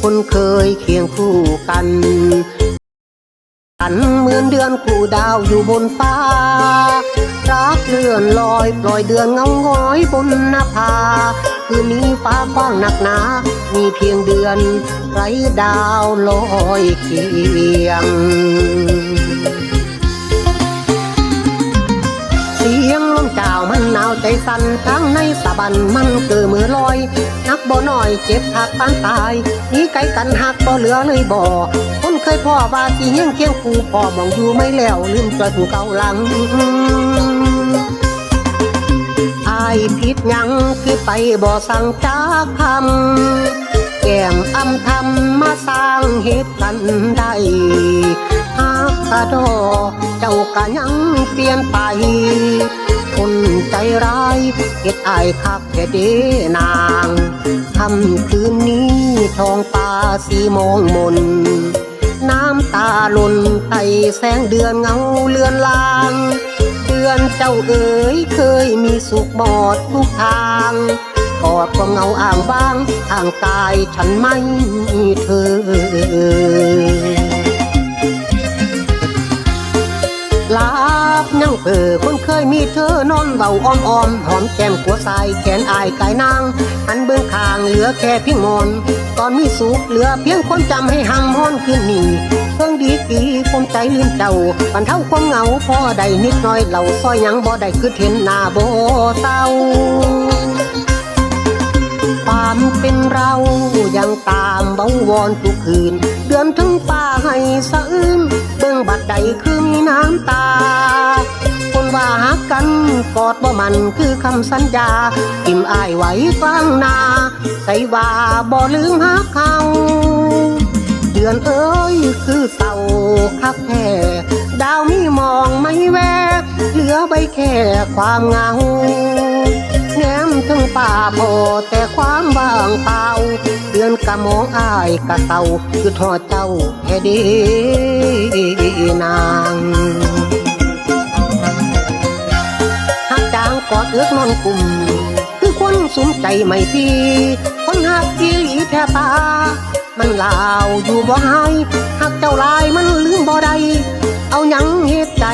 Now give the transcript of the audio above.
คนเคยเคียงคู่กันกันเหมือนเดือนคู่ดาวอยู่บนฟ้า รักเลื่อนลอยปล่อยเดือนเงาง้อยบนหน้าผาคือมีฟ้ากว้างหนักหนา มีเพียงเดือนไรดาวลอยเคียง เสียง ลมเจ้ามันหนาวใจสั่นทั้งในสะบันมันเกิดมือลอย นักบ่น้อยเจ็บหักปานตายนีไกลกันหักบ่เหลือเลยบ่คนเคยพ่อว่าสิเฮียงเคียงคูพ่อมองอยู่ไม่แล้วลืมจอยผู้เก่าหลังอายผิดยังคือไปบ่สั่งจากคำแก้มอำทำมาสร้างเหตุกันได้หากกะดอเจ้ากะยังเปลี่ยนไป คนใจร้ายเฮ็ดอายคักแค่เดนางคำคืนนี้ทองฟ้าสีมองมน น้ำตาล่นไตแสงเดือนเงาเลือนลางเดือนเจ้าเอ๋ยเคยมีสุขหมดทุกทางกอดความเงาอ่างบ้างทางกายฉันไม่เธอ เปอคนเคยมีเธอนอนเบาอ้อมอ้อมหอมแก้มขัวสายแขนอายกายนางหันเบื้องข้างเหลือแค่เพียงมอนตอนมีสุขเหลือเพียงคนจำให้หังฮ้อนขึ้นนี่เครื่องดีกีผมใจลืมเจ้าปันเท่าความเหงาพ่อได้นิดน่อยเหล่าซอยยังบ่ได้คือเห็นหน้าบ่เศร้าความเป็นเรายังตามเบาวอนทุกคืน เดือนถึงฟ้าให้สะอื้นเบื้องบัดใดคือมีน้ำตา กอดบ่มันคือคำสัญญาทิมอายไว้กลางนาใส่ว่าบ่ลืมหักเขาเดือนเอ้ยคือเศร้าคักแท้ดาวมีมองไม่แวเหลือใบแค่ความเงาแง้มถึงป่าพอแต่ความว่างเปล่าเดือนกะมองอายกะเศร้าคือทอดเจ้าแค่ดีนา เอื้อกนอนกลุ่ม คือคนสุมใจไม่พีคนหักอีหลีแท้ตา มันลาวอยู่บ่หายหักเจ้าลายมันลืมบ่ได้เอาหยังเห็ดใจ